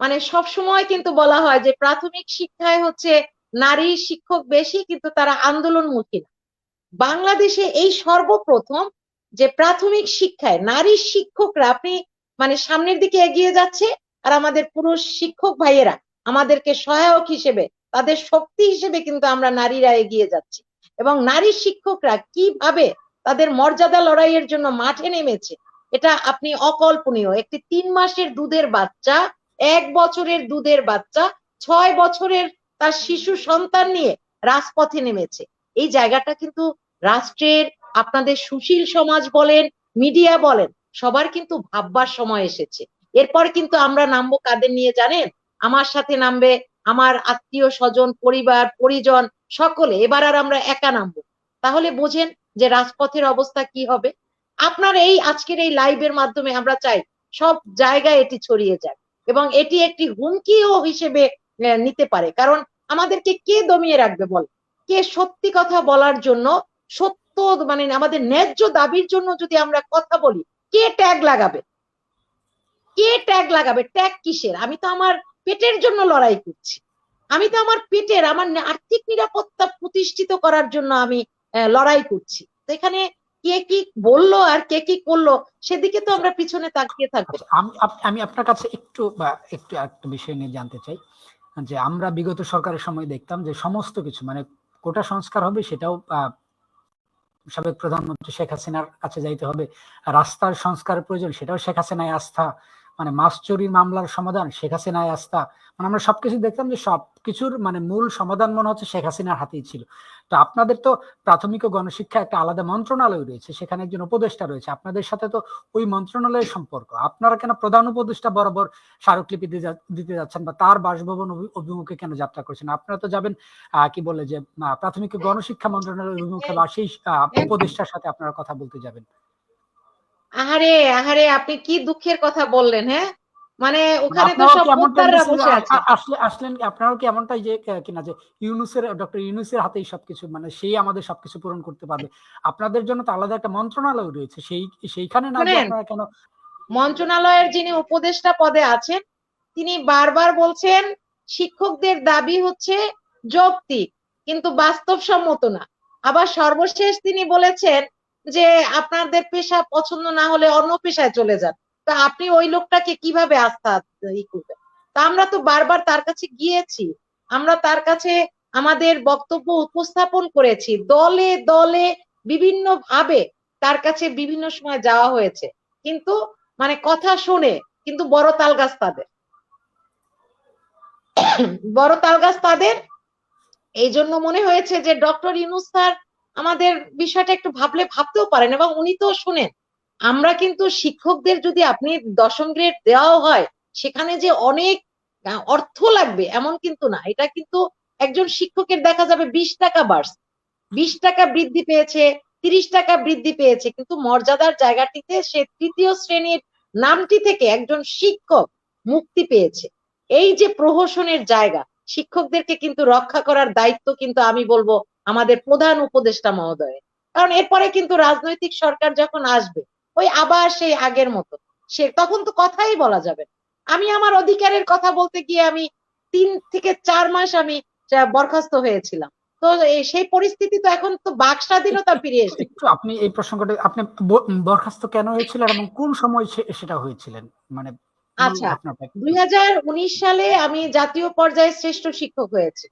মানে সব সময় কিন্তু বলা হয় যে প্রাথমিক শিক্ষায় হচ্ছে নারী শিক্ষক বেশি, কিন্তু তারা আন্দোলনমুখী না। বাংলাদেশে এই সর্বপ্রথম যে প্রাথমিক শিক্ষায় নারী শিক্ষকরা, আপনি মানে সামনের দিকে এগিয়ে যাচ্ছে আর আমাদের পুরুষ শিক্ষক ভাইয়েরা আমাদেরকে সহায়ক হিসেবে, তাদের শক্তি হিসেবে কিন্তু আমরা নারীরা এগিয়ে যাচ্ছি। এবং নারী শিক্ষকরা কীভাবে তাদের মর্যাদা লড়াইয়ের জন্য মাঠে নেমেছে, এটা আপনি অকল্পনীয়। একটি তিন মাসের দুধের বাচ্চা এক বছরের দুধের বাচ্চা, ছয় বছরের তার শিশু সন্তান নিয়ে রাজপথে নেমেছে। এই জায়গাটা কিন্তু রাষ্ট্রের, আপনাদের সুশীল সমাজ বলেন, মিডিয়া বলেন, সবার কিন্তু ভাববার সময় এসেছে। এরপর কিন্তু আমরা নামবো কাদের নিয়ে জানেন? আমার সাথে নামবে আমার আত্মীয় স্বজন, পরিবার, পরিজন, সকলে। এবার আর আমরা একা নামবো। তাহলে বোঝেন যে রাজপথের অবস্থা কি হবে। আপনার এই আজকের এই লাইভের মাধ্যমে আমরা চাই সব জায়গায় এটি ছড়িয়ে যাক। এবং এটি একটি হুমকিও হিসেবে নিতে পারে। কারণ আমাদেরকে কে দমিয়ে রাখবে বল? কে সত্যি কথা বলার জন্য, সত্য মানে আমাদের ন্যায্য দাবির জন্য যদি আমরা কথা বলি, কে ট্যাগ লাগাবে? কে ট্যাগ লাগাবে? ট্যাগ কিসের? আমি তো আমার পেটের জন্য লড়াই করছি। আমি তো আমার পেটের, আমার আর্থিক নিরাপত্তা প্রতিষ্ঠিত করার জন্য আমি লড়াই করছি। তো এখানে কে কি বলল আর কে কি করল সেদিকে তো আমরা পিছনে তাকিয়ে থাকব। আচ্ছা, আমি আপনার কাছে একটু বা একটু একটা বিষয় নিয়ে জানতে চাই যে আমরা বিগত সরকারের সময় দেখতাম যে সমস্ত কিছু মানে কোটা সংস্কার হবে সেটাও সাবেক প্রধানমন্ত্রী শেখ হাসিনার কাছে যাইতে হবে রাস্তার সংস্কার প্রয়োজন সেটাও শেখ হাসিনায় আস্থা মানে মাছ চুরির মামলার সমাধান শেখ হাসিনায় আস্থা। মানে আমরা সবকিছু দেখতাম যে সবকিছুর মানে মূল সমাধান মনে হচ্ছে শেখ হাসিনার হাতেই ছিল। তো আপনাদের তো প্রাথমিক ও গণশিক্ষা একটা আলাদা মন্ত্রণালয় রয়েছে সেখানে একজন উপদেষ্টা রয়েছে। আপনাদের সাথে তো ওই মন্ত্রণালয়ের সম্পর্ক। আপনারা কেন প্রধান উপদেষ্টা বরাবর স্মারকলিপি দিতে যাচ্ছেন বা তার বাসভবন অভিমুখে কেন যাত্রা করছেন? আপনারা তো যাবেন আহ, কি বলে যে প্রাথমিক ও গণশিক্ষা মন্ত্রণালয়ের অভিমুখে বা সেই উপদেষ্টার সাথে আপনারা কথা বলতে যাবেন। আহারে আহারে আপনি কি দুঃখের কথা বললেন হ্যাঁ? মানে ওখানে তো সব এমনটা বসে আছে। আসলে আসলেন আপনারাও কি এমনটাই যে কিনা যে ইউনুসের ডক্টর ইউনুসের হাতেই সবকিছু মানে সেই আমাদের সবকিছু পূরণ করতে পারবে। আপনাদের জন্য তো আলাদা একটা মন্ত্রণালয় রয়েছে সেই সেইখানে না আপনারা কেন মন্ত্রণালয়ের যিনি উপদেষ্টা পদে আছেন তিনি বারবার বলছেন শিক্ষকদের দাবি হচ্ছে যৌক্তিক কিন্তু বাস্তবসম্মত না। আবার সর্বশেষ তিনি বলেছেন যে আপনাদের পেশা পছন্দ না হলে অন্য পেশায় চলে যান। তা আপনি ওই লোকটাকে কীভাবে আস্থা ই করবেন? তা আমরা তো বারবার তার কাছে গিয়েছি। আমরা তার কাছে আমাদের বক্তব্য উপস্থাপন করেছি। দলে দলে বিভিন্ন ভাবে তার কাছে বিভিন্ন সময় যাওয়া হয়েছে। কিন্তু মানে কথা শোনে কিন্তু বড় তাল গাছ তাদের। বড় তাল গাছ তাদের। এই জন্য মনে হয়েছে যে ডক্টর ইউনুস স্যার আমাদের বিষয়টা একটু ভাবলে ভাবতেও পারেন এবং উনি তো শুনেন। আমরা কিন্তু শিক্ষকদের যদি আপনি দশম গ্রেড দেওয়াও হয়, সেখানে যে অনেক অর্থ লাগবে এমন কিন্তু না। এটা কিন্তু একজন শিক্ষকের দেখা যাবে বিশ টাকা বাড়ছে বিশ টাকা বৃদ্ধি পেয়েছে, তিরিশ টাকা বৃদ্ধি পেয়েছে, কিন্তু মর্যাদার জায়গাটিতে সে তৃতীয় শ্রেণির নামটি থেকে একজন শিক্ষক মুক্তি পেয়েছে। এই যে প্রহসনের জায়গা, শিক্ষকদেরকে কিন্তু রক্ষা করার দায়িত্ব কিন্তু আমি বলব আমাদের প্রধান উপদেষ্টা মহোদয়। কারণ এরপরে কিন্তু রাজনৈতিক সরকার যখন আসবে ওই আবার সেই আগের মতো। সে তখন তো কথাই বলা যাবে আমি আমার অধিকারের কথা বলতে গিয়ে আমি তিন থেকে চার মাস আমি বরখাস্ত হয়েছিলাম। তো সেই পরিস্থিতি তো এখন তো বাক স্বাধীনতা ফিরে এসেছে। একটু আপনি এই প্রসঙ্গটা আপনি বরখাস্ত কেন হয়েছিল এবং কোন সময় সেটা হয়েছিলেন? মানে আচ্ছা? দুই সালে আমি জাতীয় পর্যায়ে শ্রেষ্ঠ শিক্ষক হয়েছে।